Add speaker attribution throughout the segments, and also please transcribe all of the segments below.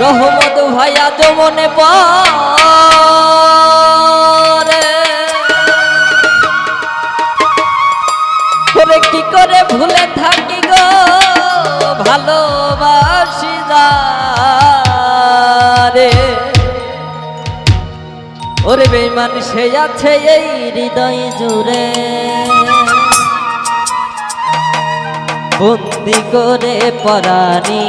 Speaker 1: রহমত ভাইয়া তো মনে পরে কি করে ভুলে থাকি গো? ভালোবাসি রে। ওরে বেমান সে আছে এই হৃদয় জুড়ে। বন্দি করে পরানি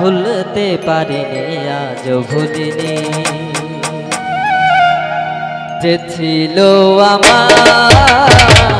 Speaker 1: ভুলতে পারিনি আজ ভুলিনি। যে ছিল আমার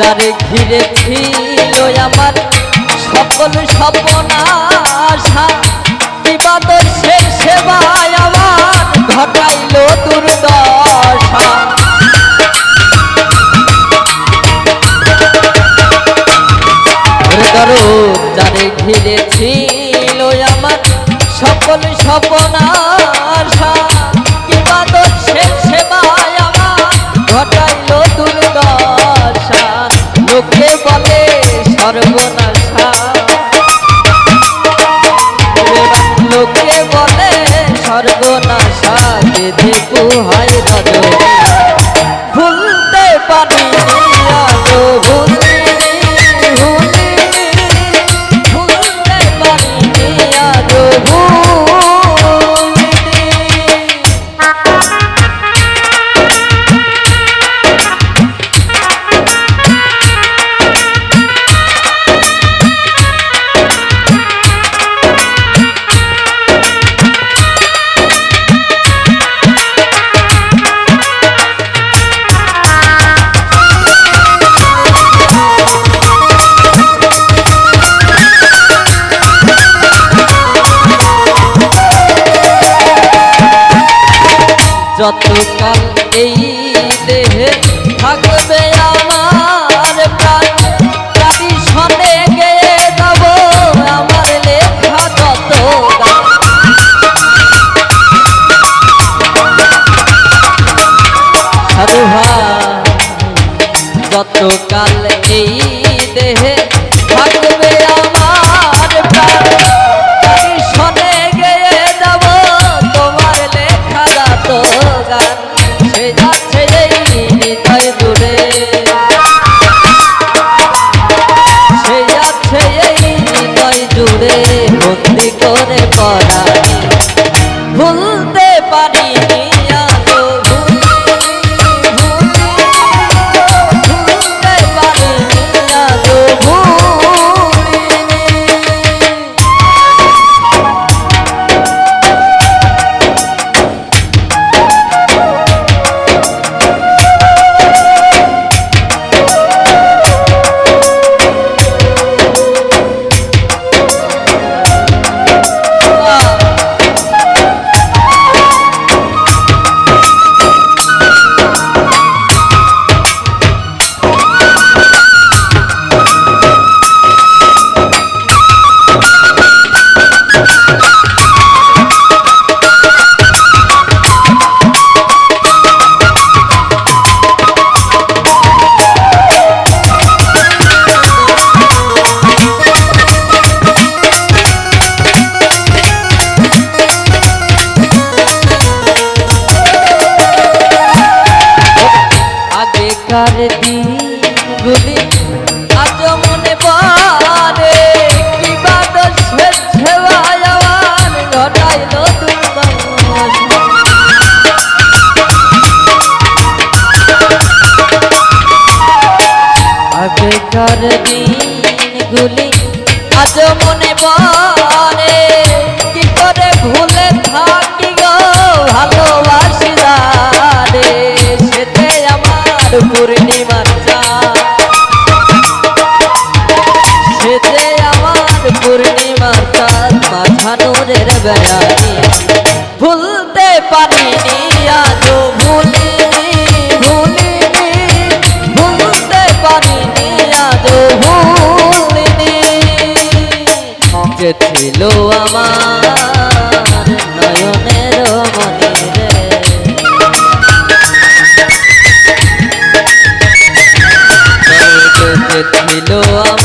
Speaker 1: যারে ঘিরে ছিল আমার সকল স্বপ্ন আশা বিবাদর শেষ সেবায় আমার ঘটাইল দুর্দশা। যারে ঘিরে আমার সকল স্বপ্ন সর্বনাশা বেঁধে কুহায় রজনী যতকাল এই দেহে থাকবে আমার প্রাণ তারি সনে গেয়ে যাব আমার লেখা যত সাধু যতকাল এই আগেকার দিনগুলি আজ পূর্ণিমার সেতে আমার পূর্ণিমার চাঁদ, মাঝানুরের বেড়ানি। ভুলতে পারিনি আজ ভুলিনি ভুলিনি, ভুলতে পারিনি আজ ভুলিনি। ছিল No.